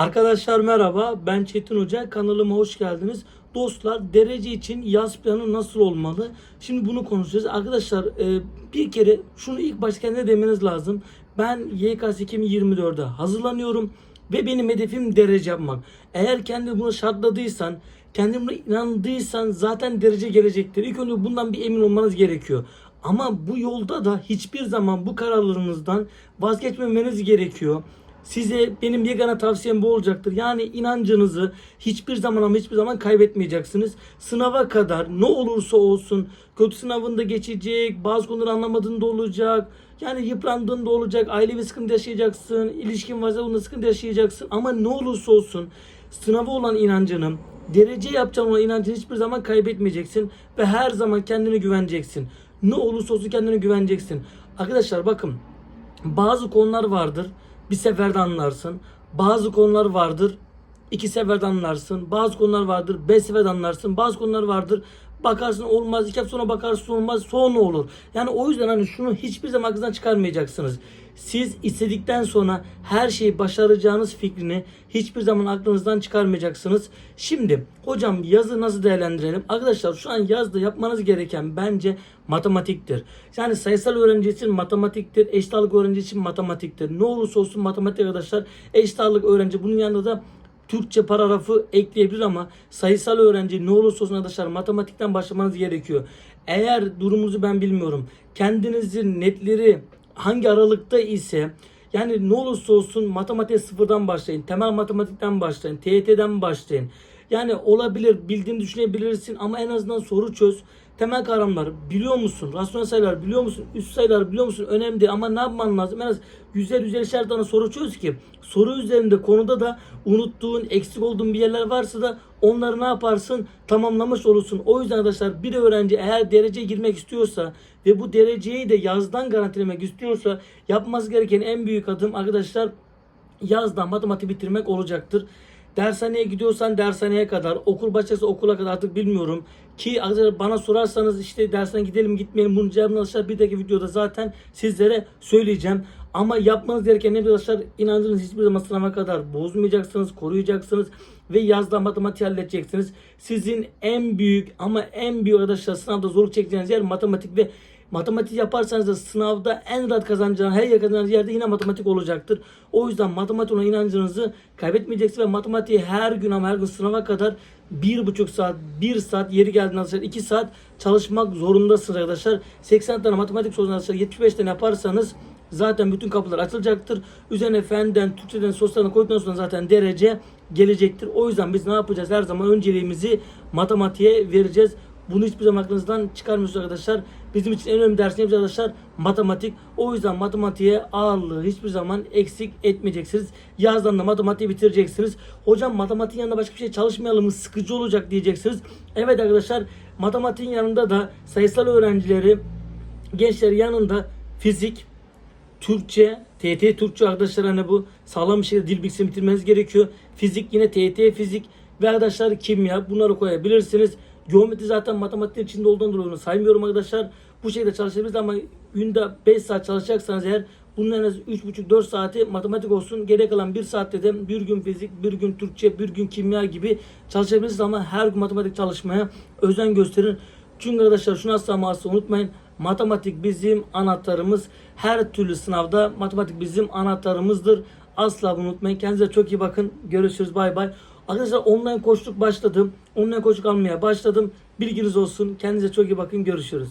Arkadaşlar merhaba ben Çetin Hoca kanalıma hoş geldiniz. Dostlar derece için yaz planı nasıl olmalı? Şimdi bunu konuşacağız. Arkadaşlar e, bir kere şunu ilk başta kendine demeniz lazım. Ben YKS 2024'e hazırlanıyorum ve benim hedefim derece yapmak. Eğer kendini bunu şartladıysan, kendine inandıysan zaten derece gelecektir. İlk önce bundan bir emin olmanız gerekiyor. Ama bu yolda da hiçbir zaman bu kararlarınızdan vazgeçmemeniz gerekiyor. Size benim yegane tavsiyem bu olacaktır. Yani inancınızı hiçbir zaman ama hiçbir zaman kaybetmeyeceksiniz. Sınava kadar ne olursa olsun kötü sınavında geçecek, bazı konuları anlamadığında olacak. Yani yıprandığında olacak, ailevi sıkıntı yaşayacaksın, ilişkin varsa bunda sıkıntı yaşayacaksın. Ama ne olursa olsun sınava olan inancını, derece yapacağın olan inancını hiçbir zaman kaybetmeyeceksin. Ve her zaman kendine güveneceksin. Ne olursa olsun kendine güveneceksin. Arkadaşlar bakın bazı konular vardır bir seferde anlarsın. Bazı konular vardır iki seferde anlarsın. Bazı konular vardır beş seferde anlarsın. Bazı konular vardır bakarsın olmaz iki hafta sonra bakarsın olmaz sonra olur. Yani o yüzden hani şunu hiçbir zaman aklınızdan çıkarmayacaksınız. Siz istedikten sonra her şeyi başaracağınız fikrini hiçbir zaman aklınızdan çıkarmayacaksınız. Şimdi hocam yazı nasıl değerlendirelim? Arkadaşlar şu an yazda yapmanız gereken bence matematiktir. Yani sayısal öğrenci için matematiktir. Eşit ağırlık öğrenci için matematiktir. Ne olursa olsun matematik arkadaşlar. Eşit ağırlık öğrenci bunun yanında da Türkçe paragrafı ekleyebilir ama sayısal öğrenci ne olursa olsun arkadaşlar matematikten başlamanız gerekiyor. Eğer durumunuzu ben bilmiyorum. Kendinizin netleri hangi aralıkta ise yani ne olursa olsun matematiğe sıfırdan başlayın. Temel matematikten başlayın. TYT'den başlayın. Yani olabilir bildiğini düşünebilirsin ama en azından soru çöz. Temel kavramlar biliyor musun? Rasyonel sayılar biliyor musun? Üst sayılar biliyor musun? Önemli değil ama ne yapman lazım? En az 100'er 150'şer tane soru çöz ki soru üzerinde konuda da unuttuğun, eksik olduğun bir yerler varsa da onları ne yaparsın? Tamamlamış olursun. O yüzden arkadaşlar bir öğrenci eğer dereceye girmek istiyorsa ve bu dereceyi de yazdan garantilemek istiyorsa yapması gereken en büyük adım arkadaşlar yazdan matematik bitirmek olacaktır. Dershaneye gidiyorsan dershaneye kadar, okul başlarsa okula kadar artık bilmiyorum. Ki arkadaşlar bana sorarsanız işte dershaneye gidelim gitmeyelim bunun cevabını arkadaşlar bir dahaki videoda zaten sizlere söyleyeceğim. Ama yapmanız gereken ne arkadaşlar inancınız hiçbir zaman sınava kadar bozmayacaksınız, koruyacaksınız ve yazda matematik halledeceksiniz. Sizin en büyük ama en büyük arkadaşlar sınavda zorluk çekeceğiniz yer matematik ve Matematik yaparsanız da sınavda en rahat kazanacağınız, her kazanacağınız yerde yine matematik olacaktır. O yüzden matematik olan inancınızı kaybetmeyeceksiniz ve matematiği her gün ama her gün sınava kadar bir buçuk saat, bir saat yeri geldiğinde arkadaşlar iki saat çalışmak zorundasınız arkadaşlar. 80 tane matematik sorusunu arkadaşlar 75 tane yaparsanız zaten bütün kapılar açılacaktır. Üzerine fenden, Türkçeden, sosyalden koyduktan sonra zaten derece gelecektir. O yüzden biz ne yapacağız? Her zaman önceliğimizi matematiğe vereceğiz. Bunu hiçbir zaman aklınızdan çıkarmıyorsunuz arkadaşlar. Bizim için en önemli dersimiz arkadaşlar matematik. O yüzden matematiğe ağırlığı hiçbir zaman eksik etmeyeceksiniz. Yazdan da matematiği bitireceksiniz. Hocam matematiğin yanında başka bir şey çalışmayalım mı? Sıkıcı olacak diyeceksiniz. Evet arkadaşlar matematiğin yanında da sayısal öğrencileri gençler yanında fizik, Türkçe, TT Türkçe arkadaşlar hani bu sağlam bir şekilde dil bilgisini bitirmeniz gerekiyor. Fizik yine TT fizik ve arkadaşlar kimya bunları koyabilirsiniz. Geometri zaten matematik içinde olduğundan dolayı onu saymıyorum arkadaşlar. Bu şekilde çalışabiliriz ama günde 5 saat çalışacaksanız eğer bunun en az 3,5-4 saati matematik olsun. Geri kalan 1 saatte de bir gün fizik, bir gün Türkçe, bir gün kimya gibi çalışabilirsiniz ama her gün matematik çalışmaya özen gösterin. Çünkü arkadaşlar şunu asla asla unutmayın. Matematik bizim anahtarımız. Her türlü sınavda matematik bizim anahtarımızdır. Asla bunu unutmayın. Kendinize çok iyi bakın. Görüşürüz. Bay bay. Arkadaşlar online koçluk başladım. Online koçluk almaya başladım. Bilginiz olsun. Kendinize çok iyi bakın. Görüşürüz.